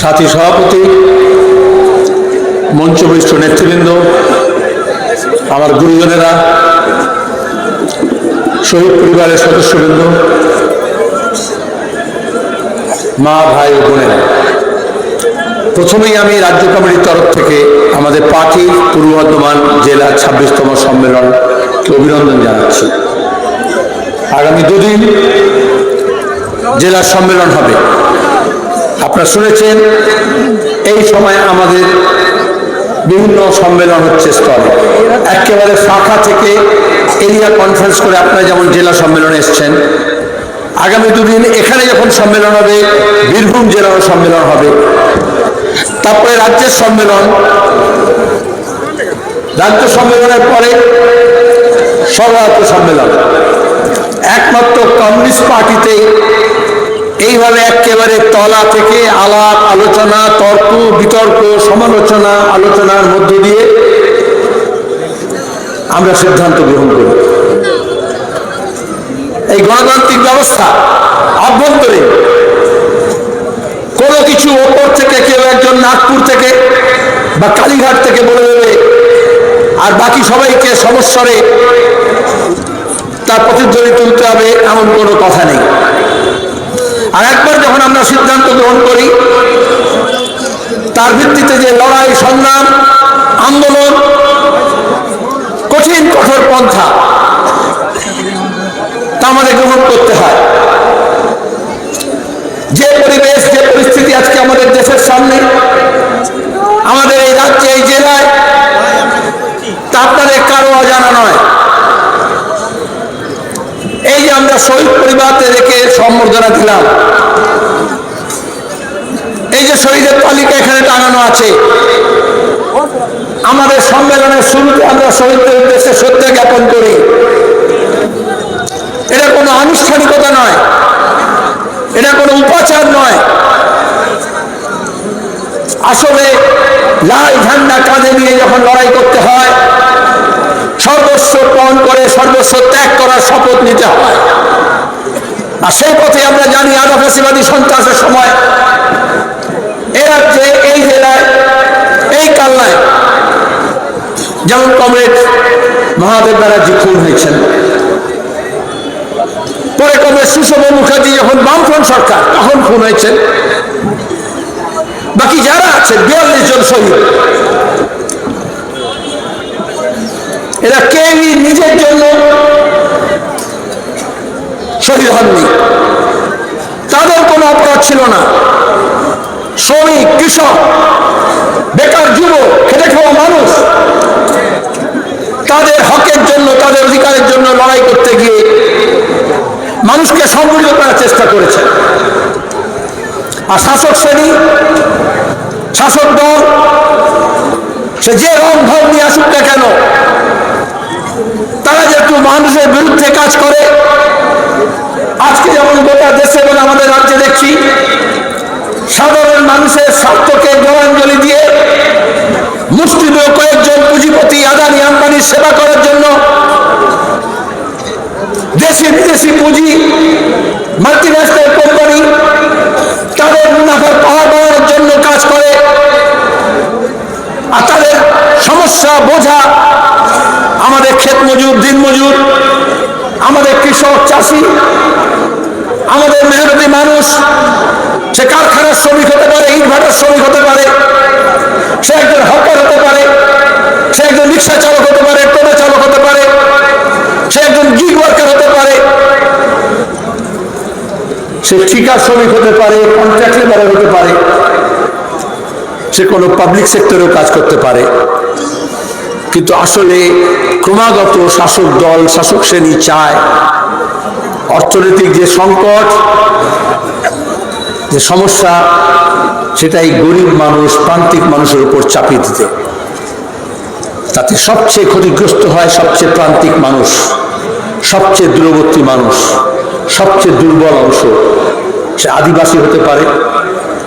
সাথী সভাপতি মঞ্চ মঞ্চবিষ্ট নেতৃবৃন্দ, আমার গুরুজনেরা, শহীদ পরিবারের সদস্যবৃন্দ, মা, ভাই ও বোনেরা। প্রথমেই আমি রাজ্য কমিটির তরফ থেকে আমাদের পার্টি পূর্ব বর্ধমান জেলার ছাব্বিশতম সম্মেলনকে অভিনন্দন জানাচ্ছি। আগামী দুদিন জেলার সম্মেলন হবে। আপনারা শুনেছেন, এই সময় আমাদের বিভিন্ন সম্মেলন হচ্ছে স্তরে একেবারে শাখা থেকে এরিয়া কনফারেন্স করে আপনারা যেমন জেলা সম্মেলনে এসছেন, আগামী দুদিন এখানে যখন সম্মেলন হবে, বীরভূম জেলারও সম্মেলন হবে। তারপরে রাজ্যের সম্মেলন। রাজ্য সম্মেলনের পরে সর্বরাজ্য সম্মেলন। একমাত্র কমিউনিস্ট পার্টিতে এইভাবে একেবারে তলা থেকে আলাপ, আলোচনা, তর্ক, বিতর্ক, সমালোচনা, আলোচনার মধ্য দিয়ে আমরা সিদ্ধান্ত গ্রহণ করি। এই গণতান্ত্রিক ব্যবস্থা অভ্যন্তরে কোনো কিছু ওপর থেকে কেউ একজন নাগপুর থেকে বা কালীঘাট থেকে বলে দেবে, আর বাকি সবাইকে সমস্যারে তার প্রতিধ্বনি তুলতে হবে, এমন কোনো কথা নেই। আর একবার যখন আমরা সিদ্ধান্ত গ্রহণ করি, তার ভিত্তিতে যে লড়াই, সংগ্রাম, আন্দোলন, কঠিন, কঠোর পন্থা, তা আমাদের গ্রহণ করতে হয়। যে পরিবেশ, যে পরিস্থিতি আজকে আমাদের দেশের সামনে, আমাদের এই রাজ্যে, এই জেলায়, তা আপনাদের কারও অজানা নয়। আমরা শহীদ পরিবারকে রেখে সম্বর্ধনা দিলাম। এই যে শহীদের তালিকা এখানে টাঙানো আছে, আমাদের সম্মেলনের শুরুতে আমরা শহীদদের উদ্দেশ্যে শ্রদ্ধা জ্ঞাপন করি। এটা কোনো আনুষ্ঠানিকতা নয়, এটা কোনো উপাচার নয়। আসলে লাল ঝান্ডা কাঁধে নিয়ে যখন লড়াই করতে হয় সর্বস্ব পণ করে সর্বস্ব ত্যাগ করার শপথ নিতে হয়। আর সেই পথে আমরা জানি আদা ফাঁসিবাদী সন্ত্রাসের সময় এ রাজ্যে, এই জেলায়, এই কালনায় যেমন কমরেড মহাদেব ব্যানার্জি খুন হয়েছেন। পরে কমরেড সুষম মুখার্জি যখন বামফ্রন্ট সরকার, তখন খুন হয়েছেন। বাকি যারা আছেন, বিয়াল্লিশ জন শহীদ এরা কেউই নিজের জন্য শহীদ হননি। তাদের কোনো অপরাধ ছিল না। শ্রমিক, কৃষক, বেকার যুবক, খেটে খাওয়া মানুষ, তাদের হকের জন্য, তাদের অধিকারের জন্য লড়াই করতে গিয়ে মানুষকে সংগঠিত করার চেষ্টা করেছে। আর শাসক শ্রেণি, শাসক দল, সে যে রং ধর নিয়ে আসুক না কেন যেহেতু মানুষের বিরুদ্ধে কাজ করে। আজকে যেমন গোটা দেশে এবং আমাদের রাজ্যে দেখছি, সাধারণ মানুষের স্বার্থকে জলাঞ্জলি দিয়ে মুষ্টিমেয় কয়েকজন পুঁজিপতি আদানি আম্বানির সেবা করার জন্য দেশি বিদেশি পুঁজি মাল্টিন্যাশনাল কোম্পানি তাদের মুনাফার পাহাড় বাড়ানোর জন্য কাজ করে আর তাদের সমস্যা বোঝা আমাদের ক্ষেত মজুর দিন মজুর, আমাদের কৃষক চাষি, আমাদের মেহনতি মানুষ, সে কারখানার শ্রমিক হতে পারে ইট ভাটার শ্রমিক হতে পারে, সে একজন হকার হতে পারে, সে একজন রিক্সা চালক হতে পারে, টোটো চালক হতে পারে, সে একজন গিগ ওয়ার্কার হতে পারে, সে ঠিকা শ্রমিক হতে পারে কন্ট্রাক্ট লেবারে হতে পারে, সে কোনো পাবলিক সেক্টরেও কাজ করতে পারে। কিন্তু আসলে ক্রমাগত শাসক দল, শাসক শ্রেণি চায়। অর্থনৈতিক যে সংকট, যে সমস্যা, সেটাই গরিব মানুষ, প্রান্তিক মানুষের উপর চাপিয়ে দিতে। তাতে সবচেয়ে ক্ষতিগ্রস্ত হয় সবচেয়ে প্রান্তিক মানুষ, সবচেয়ে দূরবর্তী মানুষ, সবচেয়ে দুর্বল অংশ। সে আদিবাসী হতে পারে,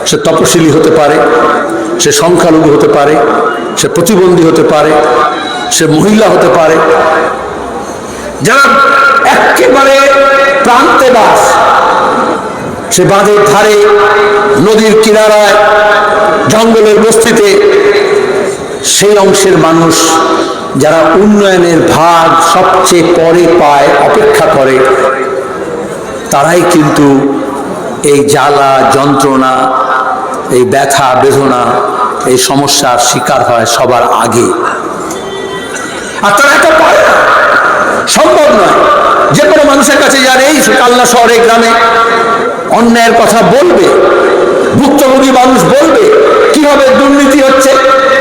সে তপশিলি হতে পারে, সে সংখ্যালঘু হতে পারে, সে প্রতিবন্ধী হতে পারে সে মহিলা হতে পারে। যারা একেবারে প্রান্তে বাস, সে বাঁধের ধারে, নদীর কিনারায়, জঙ্গলের বস্তিতে। সেই অংশের মানুষ যারা উন্নয়নের ভাগ সবচেয়ে পরে পায়, অপেক্ষা করে, তারাই কিন্তু এই জ্বালা যন্ত্রণা, এই ব্যথা, বেদনা, এই সমস্যার শিকার হয় সবার আগে। আর তারা এটা পারে না। সম্ভব নয়। যে কোনো মানুষের কাছে যার এই কালনা শহরে, গ্রামে অন্যায়ের কথা বলবে, ভুক্তভোগী মানুষ বলবে, কীভাবে দুর্নীতি হচ্ছে,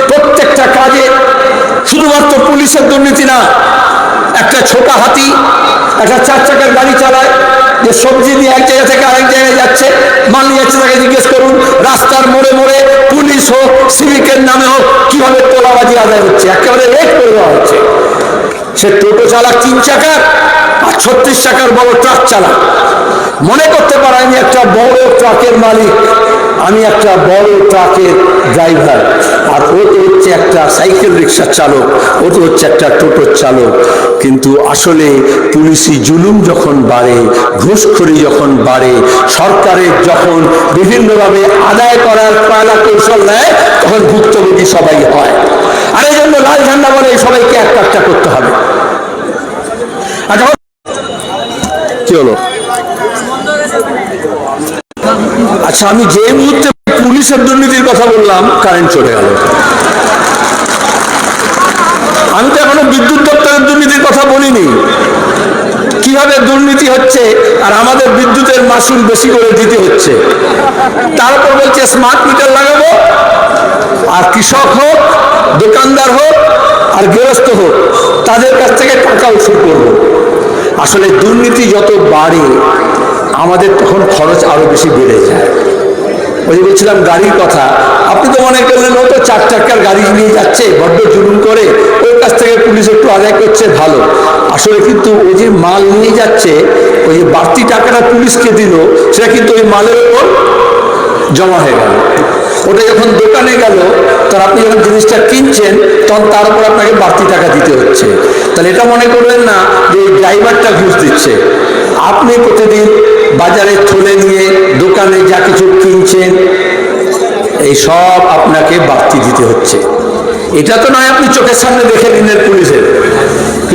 প্রত্যেকটা কাজে শুধুমাত্র পুলিশের দুর্নীতি না একটা ছোট হাতি, একটা চার চাকার গাড়ি চালায়, যে সবজি নিয়ে এক জায়গা থেকে আরেক জায়গায় যাচ্ছে, মাল নিয়ে তাকে জিজ্ঞেস করুন, রাস্তার মোড়ে মোড়ে পুলিশ হোক, সিভিকের নামে হোক, কীভাবে তোলাবাজি আদায় হচ্ছে? একেবারে রেট করে দেওয়া হচ্ছে। সে টোটো চালাক তিন চাকার, আর ছত্রিশ চাকার বড় ট্রাক চালাক। মনে করতে পারে আমি একটা বড় ট্রাকের মালিক আমি একটা বড় ট্রাকের ড্রাইভার, আর ও তো হচ্ছে একটা সাইকেল রিক্সার চালক, ও তো হচ্ছে একটা টোটোর চালক। কিন্তু আসলে পুলিশি জুলুম যখন বাড়ে, ঘুষখড়ি যখন বাড়ে, সরকারের যখন বিভিন্নভাবে আদায় করার পায়লা কৌশল নেয়, তখন ভুক্তভোগী সবাই হয়। আর এই জন্য লাল ঝান্ডা বলে সবাইকে একটা একটা করতে হবে। আর যখন কি হলো? আচ্ছা আমি যে মুহূর্তে পুলিশের দুর্নীতির কথা বললাম কারেন্ট চলে গেল। আমি তো এখনও বিদ্যুৎ দপ্তরের দুর্নীতির কথা বলিনি। কীভাবে দুর্নীতি হচ্ছে আর আমাদের বিদ্যুতের মাসুল বেশি করে দিতে হচ্ছে? তারপর বলছে স্মার্ট মিটার লাগাবো, আর কৃষক হোক, দোকানদার হোক, আর গৃহস্থ হোক, তাদের কাছ থেকে টাকা উসুল করব। আসলে দুর্নীতি যত বাড়ে আমাদের তখন খরচ আরও বেশি বেড়ে যায়। ওই বলছিলাম গাড়ির কথা, আপনি তো মনে করলেন, ও তো চার চাকার গাড়ি নিয়ে যাচ্ছে, বড্ড জুলুম করে, ওর কাছ থেকে পুলিশ একটু আদায় করছে, ভালো। আসলে কিন্তু ওই যে মাল নিয়ে যাচ্ছে, ওই যে বাড়তি টাকাটা পুলিশকে দিল, সেটা কিন্তু ওই মালের ওপর জমা হয়ে গেল। ওটা যখন দোকানে গেল, তখন আপনি যখন জিনিসটা কিনছেন, তখন তার উপর আপনাকে বাড়তি টাকা দিতে হচ্ছে। তাহলে এটা মনে করবেন না যে ড্রাইভারটা ঘুষ দিচ্ছে। আপনি প্রতিদিন বাজারে থলে নিয়ে দোকানে যা কিছু কিনছেন এই সব আপনাকে বাড়তি দিতে হচ্ছে। এটা তো নয় আপনি চোখের সামনে দেখে নিলেন পুলিশের।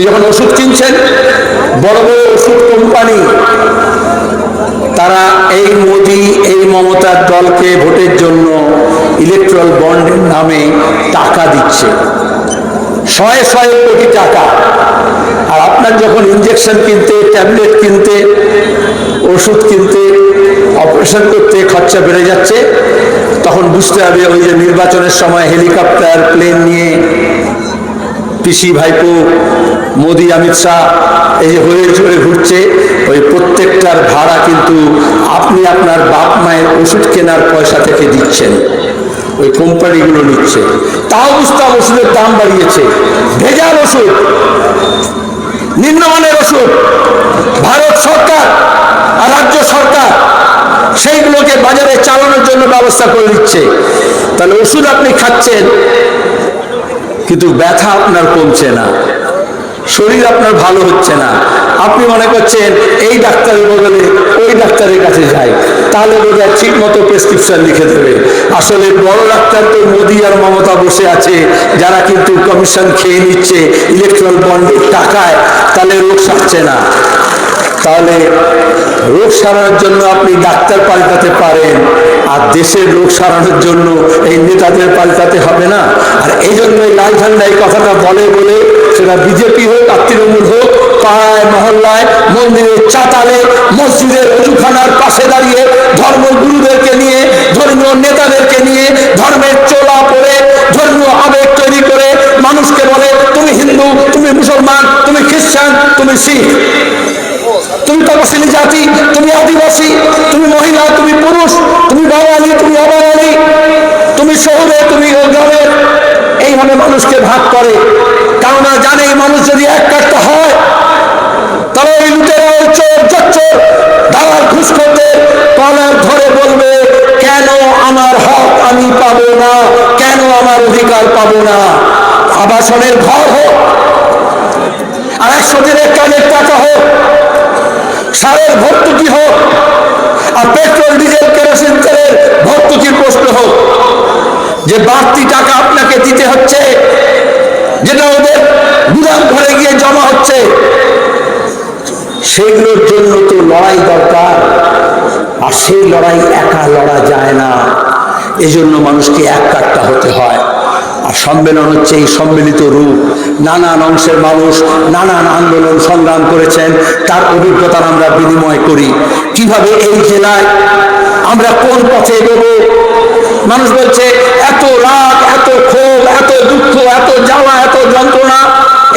যখন ওষুধ কিনছেন, বড় বড় ওষুধ কোম্পানি, তারা এই মোদি, এই মমতার দলকে ভোটের জন্য ইলেকট্রাল বন্ডের নামে টাকা দিচ্ছে। শয়ে শয়ে কোটি টাকা। আর আপনার যখন ইঞ্জেকশন কিনতে ট্যাবলেট কিনতে ওষুধ কিনতে অপারেশন করতে খরচা বেড়ে যাচ্ছে। তখন বুঝতে হবে ওই যে নির্বাচনের সময় হেলিকপ্টার প্লেন নিয়ে পিসি, ভাইপো, মোদি, অমিত শাহ, এই হয়ে চড়ে ঘুরছে, ওই প্রত্যেকটার ভাড়া কিন্তু আপনি আপনার বাপ মায়ের ওষুধ কেনার পয়সা থেকে দিচ্ছেন। ওই কোম্পানিগুলো নিচ্ছে। তাও বুঝতাম ওষুধের দাম বাড়িয়েছে। ভেজাল ওষুধ। নিম্নমানের ওষুধ, ভারত সরকার আর রাজ্য সরকার, সেইগুলোকে বাজারে চালানোর জন্য ব্যবস্থা করে দিচ্ছে। তাহলে ওষুধ আপনি খাচ্ছেন, কিন্তু ব্যথা আপনার কমছে না, শরীর আপনার ভালো হচ্ছে না। আপনি মনে করছেন, এই ডাক্তারের বদলে ওই ডাক্তারের কাছে যাই, তাহলে বোধহয় ঠিক মতো প্রেসক্রিপশন লিখে দেবে। আসলে বড় ডাক্তার তো মোদী আর মমতা বসে আছে, যারা কিন্তু কমিশন খেয়ে নিচ্ছে ইলেকট্রাল বন্ডের টাকায়, তাহলে রোগ সারছে না। তাহলে রোগ সারানোর জন্য আপনি ডাক্তার পাল্টাতে পারেন, আর দেশের রোগ সারানোর জন্য এই নেতাদের পাল্টাতে হবে না। আর এই জন্যই লাল ঝান্ডা এই কথাটা বলে বলে সেটা বিজেপি হোক আর তৃণমূল হোক পাড়ায়, মহল্লায়, মন্দিরের চাতালে, মসজিদের অজুখানার পাশে দাঁড়িয়ে ধর্মগুরুদেরকে নিয়ে, ধর্মীয় নেতাদেরকে নিয়ে ধর্মের চোলা পরে, ধর্মীয় আবেগ তৈরি করে মানুষকে বলে, তুমি হিন্দু, তুমি মুসলমান, তুমি খ্রিস্টান, তুমি শিখ। তুমি তপশিলি জাতি, তুমি আদিবাসী, তুমি মহিলা, তুমি পুরুষ, তুমি বাঙালি, তুমি অবাঙালি, তুমি শহরে, তুমি গ্রামের এইভাবে মানুষকে ভাগ করে। কেননা জানে মানুষ যদি এক অধিকার পাবো না। আবাসনের ঘর হোক একশো দিনের কাজের টাকা হোক, সারের ভর্তুকি হোক, আর পেট্রোল, ডিজেল, কেরোসিন, তেলের ভর্তুকির প্রশ্ন হোক, যে বাড়তি টাকা আপনাকে দিতে হচ্ছে, যেটা ওদের গুদাম ঘরে গিয়ে জমা হচ্ছে, সেগুলোর জন্য তো লড়াই দরকার, আর সেই লড়াই একা লড়া যায় না। এজন্য মানুষকে এক কাট্টা হতে হয়। আর সম্মেলন হচ্ছে এই সম্মিলিত রূপ। নানান অংশের মানুষ নানান আন্দোলন সংগ্রাম করেছেন, তার অভিজ্ঞতার আমরা বিনিময় করি। কীভাবে এই জেলায় আমরা কোন পথে এগোবো? মানুষ বলছে, এত রাগ, এত ক্ষোভ, এত দুঃখ, এত জ্বালা, এত যন্ত্রণা।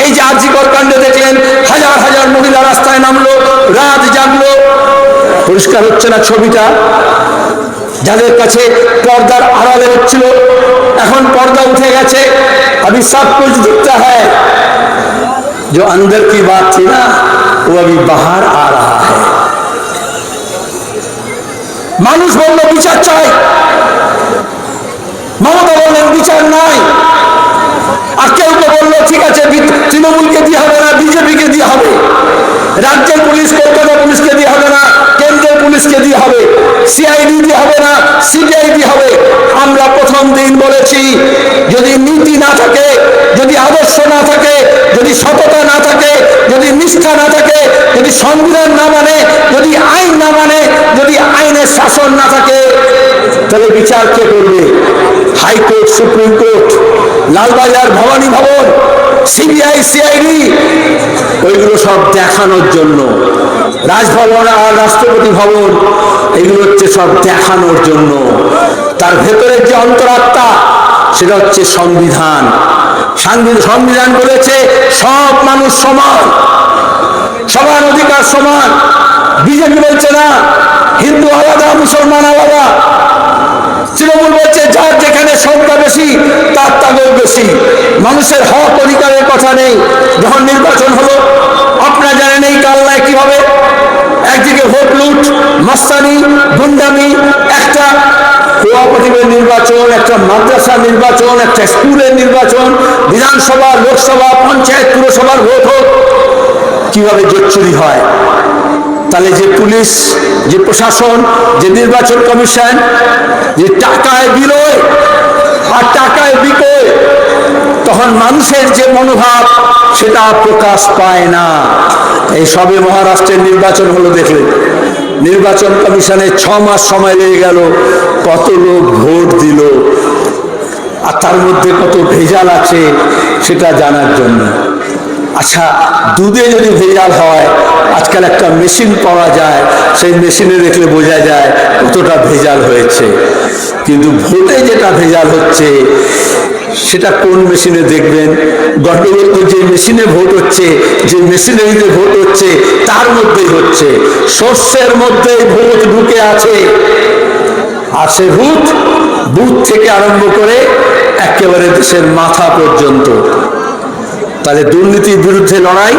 এই যে আর্যিকর কাণ্ডে দেখলেন, হাজার হাজার মহিলা রাস্তায় নামলো, রাত জাগলো। পরিষ্কার হচ্ছে না ছবিটা যাদের কাছে পর্দার আড়ালে হচ্ছিল এখন পর্দা উঠে গেছে अभी सब कुछ दिखता है जो अंदर की बात थी ना वो अभी बाहर आ रहा है মানুষ বলল বিচার চাই মমতা বললেন বিচার নাই আর কেউ কেউ বললো ঠিক আছে বি- তৃণমূলকে দিয়ে হবে না বিজেপিকে দিয়ে হবে রাজ্যের পুলিশ কলকাতা পুলিশকে দিয়ে হবে সিআইডি দিয়ে হবে না সিবিআই দিয়ে হবে। আমরা প্রথম দিন বলেছি, যদি নীতি না থাকে, যদি আদর্শ না থাকে, যদি সততা না থাকে, যদি নিষ্ঠা না থাকে, যদি সংবিধান না মানে যদি আইন না মানে যদি আইনের শাসন না থাকে, তাহলে বিচার কে করবে? High court, supreme court, Lalbazar Bhabani Bhaban CBI, CID. ওইগুলো সব দেখানোর জন্য। রাজভবন আর রাষ্ট্রপতি ভবন, এগুলো হচ্ছে সব দেখানোর জন্য। তার ভেতরের যে অন্তরাত্মা, সেটা হচ্ছে সংবিধান। সংবিধান বলেছে সব মানুষ সমান। সবার অধিকার সমান। বিজেপি বলছে না, হিন্দু আলাদা, মুসলমান আলাদা। তৃণমূল বলছে, যার যেখানে সংখ্যা বেশি, তার তাগর বেশি। মানুষের হক অধিকারের কথা নেই। যখন নির্বাচন হলো, আপনারা জানেন এই কালনায় কি হবে একদিকে ভোট লুট, মাস্তানি, গুন্ডামি, একটা কোঅপারেটিভের নির্বাচন, একটা মাদ্রাসা নির্বাচন, একটা স্কুলের নির্বাচন, বিধানসভা, লোকসভা, পঞ্চায়েত, পুরসভার ভোট হোক। কীভাবে জোট চুরি হয়? তাহলে যে পুলিশ, যে প্রশাসন, যে নির্বাচন কমিশন, যে টাকায় বিলয় আর টাকায় বিকয় তখন মানুষের যে মনোভাব, সেটা প্রকাশ পায় না। এই সবে মহারাষ্ট্রের নির্বাচন হলো দেখলেন নির্বাচন কমিশনে ছ মাস সময় লেগে গেল, কত লোক ভোট দিল, আর তার মধ্যে কত ভেজাল আছে, সেটা জানার জন্য। আচ্ছা দুধে যদি ভেজাল হয়, আজকাল একটা মেশিন পাওয়া যায়, সেই মেশিনে দেখলে বোঝা যায় কতটা ভেজাল হয়েছে। কিন্তু ভোটে যেটা ভেজাল হচ্ছে, সেটা কোন মেশিনে দেখবেন? গন্ডগোল যে মেশিনে ভোট হচ্ছে, যে মেশিনে মেশিনারিতে ভোট হচ্ছে, তার মধ্যেই হচ্ছে। শস্যের মধ্যেই ভোট ঢুকে আছে। আর সে ভূত বুথ থেকে আরম্ভ করে একেবারে দেশের মাথা পর্যন্ত। তাহলে দুর্নীতির বিরুদ্ধে লড়াই।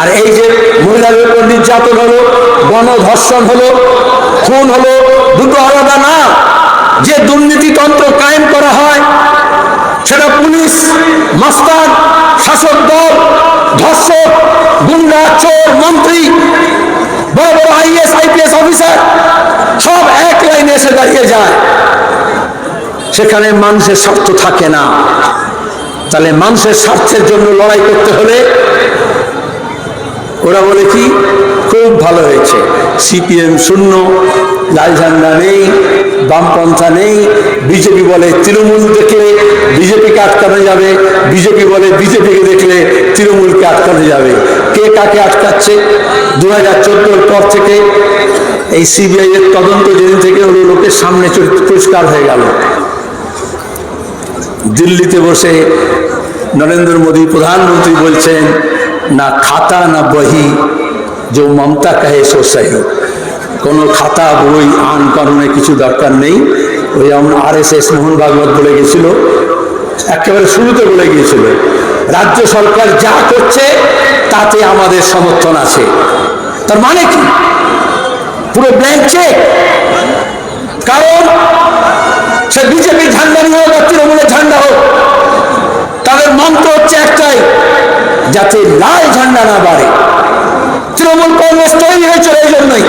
আর এই যে মহিলাদের উপর নির্যাতন হলো, গণধর্ষণ হলো, খুন হলো, দুটো আলাদা না যে দুর্নীতিতন্ত্র কায়েম করা হয়, সেটা পুলিশ মাস্তান শাসক দল, ধর্ষক, গুন্ডা, চোর, মন্ত্রী, বড় বড় আইএস, আইপিএস অফিসার, সব এক লাইনে এসে দাঁড়িয়ে যায়। সেখানে মানুষের স্বার্থ থাকে না। তাহলে মানুষের স্বার্থের জন্য লড়াই করতে হলে ওরা বলে কি? খুব ভালো হয়েছে। সিপিএম শূন্য, লাল ঝান্ডা নেই, বামপন্থা নেই, বিজেপি বলে তৃণমূল দেখলে বিজেপিকে আটকানো যাবে? বিজেপি বলে বিজেপিকে দেখলে তৃণমূলকে আটকানো যাবে? কে কাকে আটকাচ্ছে? দু হাজার চোদ্দোর পর থেকে এই সিবিআই এর তদন্ত যেদিন থেকে হলো, লোকের সামনে পরিষ্কার হয়ে গেল। দিল্লিতে বসে নরেন্দ্র মোদী প্রধানমন্ত্রী বলছেন, না খাতা, না বহি, যে মমতা কাহে সো সহি কোনো খাতা, বই, আন কারণে কিছু দরকার নেই। ওই যেমন আর এস এস মোহন ভাগবত বলে গেছিল একেবারে শুরুতে বলে গিয়েছিল, রাজ্য সরকার যা করছে, তাতে আমাদের সমর্থন আছে। তার মানে কি? পুরো ব্ল্যাঙ্ক চেক কারণ সে বিজেপি ঝান্ডা নিয়ে হোক আর তৃণমূলের ঝান্ডা হোক তাদের মন্ত্র হচ্ছে একটাই যাতে লাল ঝান্ডা না বাড়ে। তৃণমূল কংগ্রেস তৈরি হয়েছিল এই জন্যই।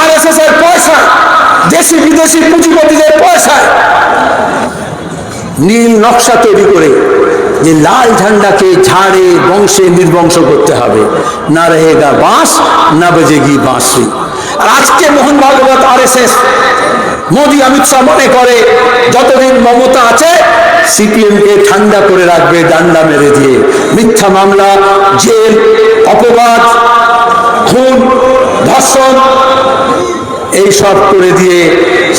আর এস এস এর পর দেশি বিদেশি পুঁজিপতিদের পয়সায় নীল নকশা তৈরি করে যে লাল ঝান্ডাকে ঝাড়ে, বংশে নির্বংশ করতে হবে। না রহেগা বাঁশ, না বেজেগি বাঁশি। আর আজকে Mohan Bhagwat R S S Modi Amit Shah মনে করে, যতদিন মমতা আছে সিপিএমকে ঠান্ডা করে রাখবে, ডান্ডা মেরে দিয়ে। মিথ্যা মামলা, জেল, অপবাদ, খুন, ধর্ষণ এইসব করে দিয়ে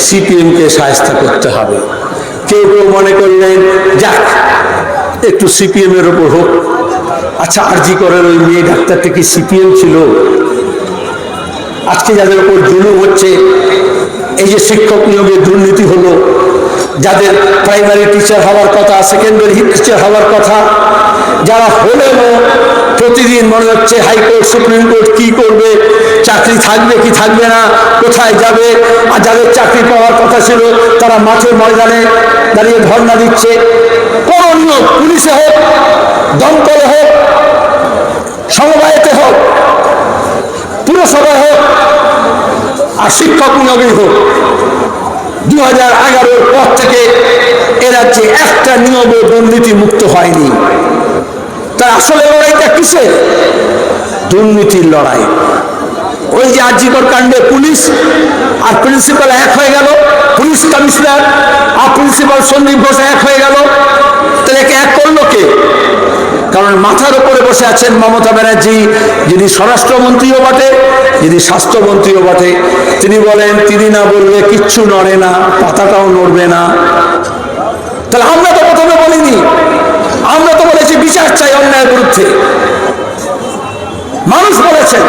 সিপিএমকে সাহায্য করতে হবে। কেউ কেউ মনে করলেন, যাক, একটু সিপিএম এর ওপর হোক। আচ্ছা আরজি করার ওই মেয়ে ডাক্তারটা কি সিপিএম ছিল? আজকে যাদের উপর জুলুম হচ্ছে এই যে শিক্ষক নিয়োগে দুর্নীতি হলো, যাদের প্রাইমারি টিচার হওয়ার কথা সেকেন্ডারি টিচার হওয়ার কথা, যারা হলেও প্রতিদিন মনে হচ্ছে হাইকোর্ট সুপ্রিম কোর্ট কি করবে, চাকরি থাকবে কি থাকবে না, কোথায় যাবে, আর যাদের চাকরি পাওয়ার কথা ছিল, তারা মাঠের ময়দানে দাঁড়িয়ে ধর্ণা দিচ্ছে। কোন নিয়োগ পুলিশে হোক, দমকলে হোক, সমবায়তে হোক, পুরসভায় হোক আর শিক্ষক নিয়োগই হোক দু হাজার এগারোর পর থেকে এ রাজ্যে একটা নিয়োগও দুর্নীতি মুক্ত হয়নি। তা আসলে লড়াইটা কিসের? দুর্নীতির লড়াই। ওই যে আর্জিকর কাণ্ডে পুলিশ আর প্রিন্সিপাল এক হয়ে গেল, পুলিশ কমিশনার আর প্রিন্সিপাল সন্দীপ ঘোষ এক হয়ে গেল। তাহলে এক করল কে? কারণ মাথার উপরে বসে আছেন মমতা ব্যানার্জি, যিনি স্বরাষ্ট্রমন্ত্রীও বটে, যিনি স্বাস্থ্যমন্ত্রীও বটে। তিনি বলেন, তিনি না বললে কিচ্ছু নড়ে না, পাতাটাও নড়বে না। তাহলে আমরা তো প্রথমে বলিনি, আমরা তো বলেছি বিচার চাই অন্যায়ের বিরুদ্ধে। মানুষ বলেছেন,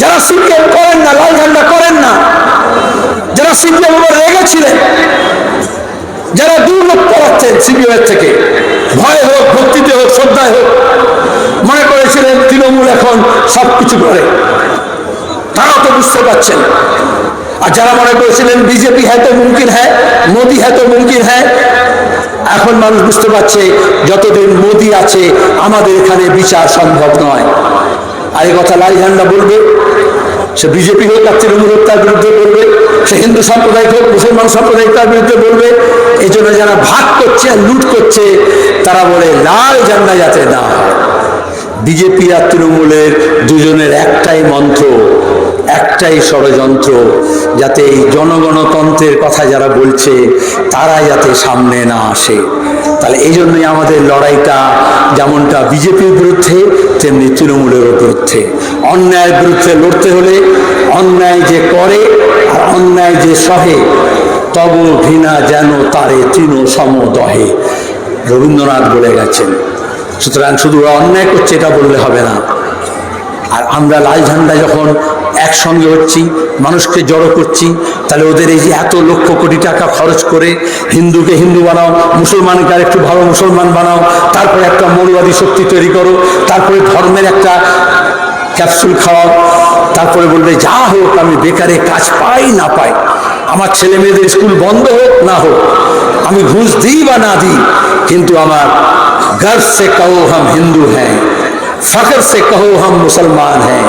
যারা সিপিএম করেন না, লাল ঝান্ডা করেন না, যারা সিপিএম রেগেছিলেন যারা দুর্লোক পড়াচ্ছেন থেকে। ভয় হোক, ভক্তিতে হোক, শ্রদ্ধায় হোক, মনে করেছিলেন তৃণমূল এখন সব কিছু করে। তারাও তো বুঝতে পারছেন। আর যারা মনে করেছিলেন বিজেপি হ্যাঁ তো মুমকিন হ্যাঁ মোদি হ্যাঁ তো মুমকিন হ্যাঁ এখন মানুষ বুঝতে পারছে যতদিন মোদি আছে, আমাদের এখানে বিচার সম্ভব নয়। আর এই কথা লাল ঝান্ডা বলবে, সে বিজেপি হোক আর তৃণমূল হোক তার বিরুদ্ধে বলবে। সে হিন্দু সাম্প্রদায়িক হোক মুসলমান সাম্প্রদায়িক তার বিরুদ্ধে বলবে। এই জন্য যারা ভাগ করছে আর লুট করছে, তারা বলে লাল ঝান্ডা যাতে না বিজেপি আর তৃণমূলের দুজনের একটাই মন্ত্র, একটাই ষড়যন্ত্র, যাতে এই জনগণতন্ত্রের কথা যারা বলছে, তারা যাতে সামনে না আসে। তাহলে এই জন্যই আমাদের লড়াইটা যেমনটা বিজেপির বিরুদ্ধে, তেমনি তৃণমূলের বিরুদ্ধে। অন্যায়ের বিরুদ্ধে লড়তে হলে, অন্যায় যে করে অন্যায় যে সহে, তব ঘৃণা যেন তারে তৃণ সমদহে রবীন্দ্রনাথ বলে গেছেন, সুতরাং শুধু অন্যায় করছে, এটা বললে হবে না। আর আমরা লাল ঝান্ডা যখন একসঙ্গে হচ্ছি, মানুষকে জড়ো করছি, তাহলে ওদের এই যে এত লক্ষ কোটি টাকা খরচ করে হিন্দুকে হিন্দু বানাও, মুসলমানকে আর একটু ভালো মুসলমান বানাও, তারপরে একটা মৌলবাদী শক্তি তৈরি করো, তারপরে ধর্মের একটা ক্যাপসুল খাওয়াও তারপরে বলবে, যা হোক, আমি বেকারে কাজ পাই না পাই। আমার ছেলে মেয়েদের স্কুল বন্ধ হোক না হোক, আমি ঘুষ দিই বা না দিই, কিন্তু আমার গর্ব সে কহো হাম হিন্দু হ্যাঁ ফখর সে কহো হাম মুসলমান হ্যাঁ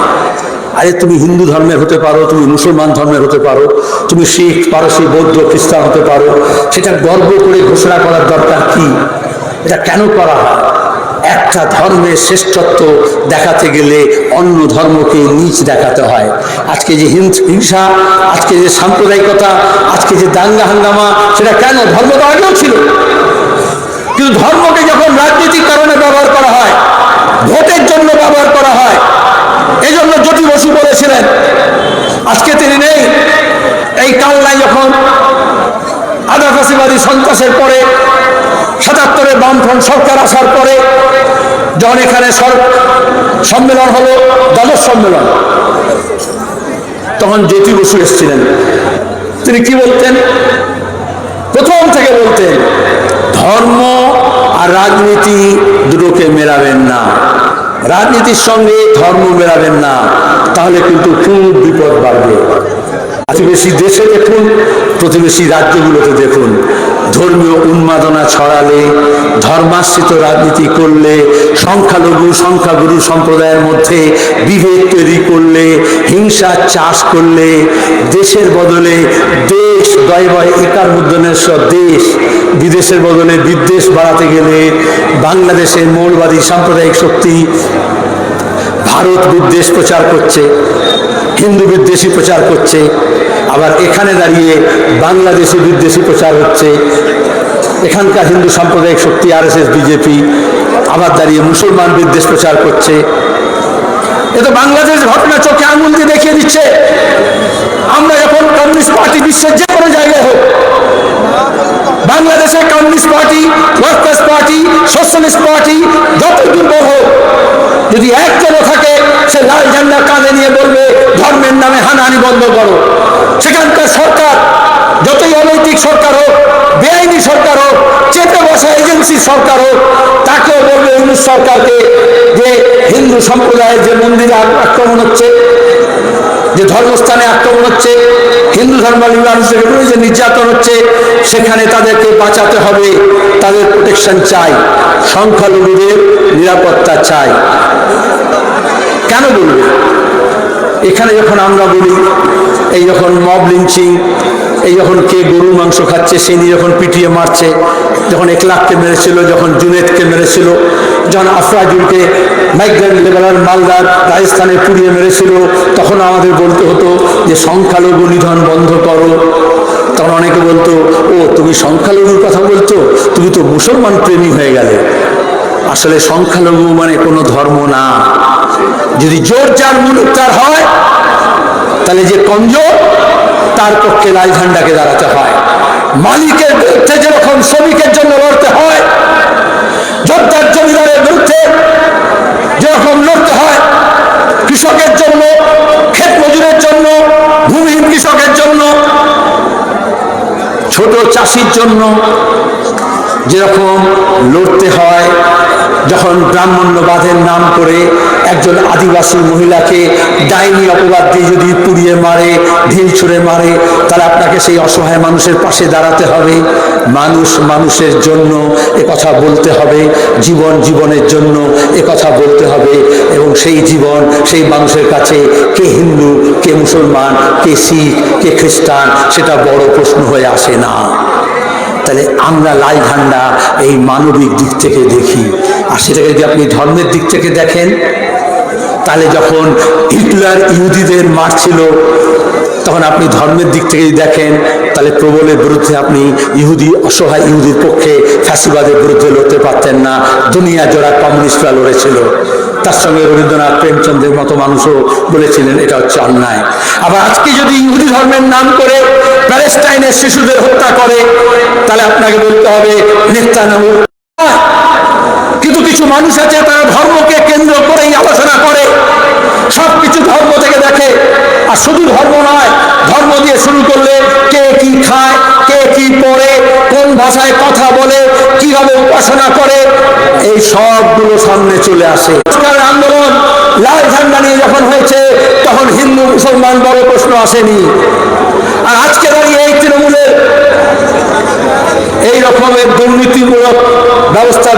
আরে, তুমি হিন্দু ধর্মের হতে পারো, তুমি মুসলমান ধর্মের হতে পারো, তুমি শিখ, পারসি, বৌদ্ধ, খ্রিস্টান হতে পারো। সেটা গর্ব করে ঘোষণা করার দরকার কি? এটা কেন করা হয়? একটা ধর্মের শ্রেষ্ঠত্ব দেখাতে গেলে অন্য ধর্মকে নিচ দেখাতে হয়। আজকে যে হিংস- আজকে যে সাম্প্রদায়িকতা, আজকে যে দাঙ্গা হাঙ্গামা, সেটা কেন ধর্ম তো আগেও ছিল? কিন্তু ধর্মকে যখন রাজনৈতিক কারণে ব্যবহার করা হয়, ভোটের জন্য ব্যবহার করা হয় এই জন্য জ্যোতি বসু বলেছিলেন, আজকে তিনি নেই। এই কালনায় যখন আধা ফাঁসিবাদী সন্ত্রাসের পরে সাতাত্তরে বামফ্রন্ট সরকার আসার পরে যখন এখানে সম্মেলন হলো, দ্বাদশ সম্মেলন, তখন জ্যোতি বসু এসেছিলেন। তিনি কি বলতেন? প্রথম থেকে বলতেন, ধর্ম আর রাজনীতি দুটোকে মেলাবেন না। রাজনীতির সঙ্গে ধর্ম মেলাবেন না, তাহলে কিন্তু খুব বিপদ বাড়বে। প্রতিবেশী দেশে দেখুন প্রতিবেশী রাজ্যগুলোতে দেখুন, ধর্মীয় উন্মাদনা ছড়ালে, ধর্মাশ্রিত রাজনীতি করলে, সংখ্যালঘু, সংখ্যাগুরু সম্প্রদায়ের মধ্যে বিভেদ তৈরি করলে, হিংসা চাষ করলে, দেশের বদলে দেশ দয় বয় একার মুদ্রণের সব দেশ বিদেশের বদলে বিদ্বেষ বাড়াতে গেলে বাংলাদেশে মৌলবাদী সাম্প্রদায়িক শক্তি ভারত বিদ্বেষ প্রচার করছে, হিন্দু বিদ্বেষী প্রচার করছে। আবার এখানে দাঁড়িয়ে বাংলাদেশে বিদ্বেষী প্রচার হচ্ছে। এখানকার হিন্দু সাম্প্রদায়িক শক্তি, আরএসএস, বিজেপি আবার দাঁড়িয়ে মুসলমান বিদ্বেষ প্রচার করছে। এ তো বাংলাদেশ ঘটনা চোখে আঙুল দিয়ে দেখিয়ে দিচ্ছে। আমরা যখন কমিউনিস্ট পার্টি বিশ্বের যে কোনো জায়গায় হোক বাংলাদেশের communist party, workers party, socialist party যত দুর্বল হোক, যদি একজনও থাকে, সে লাল ঝান্ডা কাঁধে নিয়ে বলবে, ধর্মের নামে হানাহানি বন্ধ করো। সেখানকার সরকার, যতই অনৈতিক সরকার হোক, বেআইনি সরকার হোক, চেপে বসা এজেন্সির সরকার হোক, তাকেও বলবে ইউনুস সরকারকে যে হিন্দু সম্প্রদায়ের যে মন্দিরে আক্রমণ হচ্ছে যে ধর্মস্থানে আক্রমণ হচ্ছে, হিন্দু ধর্মাবলী মানুষের উপরে যে নির্যাতন হচ্ছে, সেখানে তাদেরকে বাঁচাতে হবে, তাদের প্রোটেকশন চাই, সংখ্যালঘুদের নিরাপত্তা চাই। কেন বলবে? এখানে যখন আমরা বলি, এই যখন মব লিঞ্চিং এই যখন কে গরুর মাংস খাচ্ছে সে নিয়ে যখন পিটিয়ে মারছে, যখন একলাখকে মেরেছিল, যখন জুনেদকে মেরেছিল, যখন আফরাজুলকে মাইগ্রেন্ট মালদার রাজস্থানে পুড়িয়ে মেরেছিল, তখন আমাদের বলতে হতো যে, সংখ্যালঘু নিধন বন্ধ করো। তখন অনেকে বলতো, ও, তুমি সংখ্যালঘুর কথা বলছো? তুমি তো মুসলমান প্রেমী হয়ে গেলে। আসলে সংখ্যালঘু মানে কোনো ধর্ম না। যদি জোর যার মুলুক হয়, তাহলে যে কমজোর তার পক্ষে লাল ঝান্ডাকে দাঁড়াতে হয় মালিকের বিরুদ্ধে যেরকম শ্রমিকের জন্য লড়তে হয় যোদ্ধার জমিদারের বিরুদ্ধে যেরকম লড়তে হয়, কৃষকের জন্য, ক্ষেত মজুরের জন্য, ভূমিহীন কৃষকের জন্য, ছোট চাষির জন্য যেরকম লড়তে হয় যখন ব্রাহ্মণ্যবাদের নাম করে একজন আদিবাসী মহিলাকে ডাইনি অপবাদ দিয়ে যদি পুড়িয়ে মারে, ঢিল ছুঁড়ে মারে, তাহলে আপনাকে সেই অসহায় মানুষের পাশে দাঁড়াতে হবে। মানুষ মানুষের জন্য এ কথা বলতে হবে, জীবন জীবনের জন্য এ কথা বলতে হবে, এবং সেই জীবন, সেই মানুষের কাছে কে হিন্দু, কে মুসলমান, কে শিখ, কে খ্রিস্টান, সেটা বড় প্রশ্ন হয়ে আসে না। তাহলে আমরা লাল ঝান্ডা এই মানবিক দিক থেকে দেখি। আর সেটাকে যদি আপনি ধর্মের দিক থেকে দেখেন, তাহলে যখন হিটলার ইহুদিদের মারছিল, তখন আপনি ধর্মের দিক থেকে দেখেন, তাহলে প্রবলের বিরুদ্ধে আপনি ইহুদি, অসহায় ইহুদির পক্ষে ফ্যাসিবাদের বিরুদ্ধে লড়তে পারতেন না। দুনিয়া জোড়া কমিউনিস্টরা লড়েছিল। তার সঙ্গে রবীন্দ্রনাথ প্রেমচন্দ্রের মতো মানুষও বলেছিলেন, এটা হচ্ছে অন্যায়। আবার আজকে যদি ইহুদি ধর্মের নাম করে প্যালেস্টাইনের শিশুদের হত্যা করে, তাহলে আপনাকে বলতে হবে নেতানামু কিন্তু কিছু মানুষ আছে, তারা ধর্মকে কেন্দ্র করেই আলোচনা করে। সব কিছু ধর্ম থেকে দেখে। আর শুধু ধর্ম নয়, ধর্ম দিয়ে শুরু করলে কোন ভাষায় কথা বলে, কীভাবে উপাসনা করে, এই সবগুলো সামনে চলে আসে। আন্দোলন লাল ঝান্ডা নিয়ে যখন হয়েছে, তখন হিন্দু, মুসলমান বড় প্রশ্ন আসেনি। আর আজকে দাঁড়িয়ে এই তৃণমূলের এই রকমের দুর্নীতিমূলক ব্যবস্থার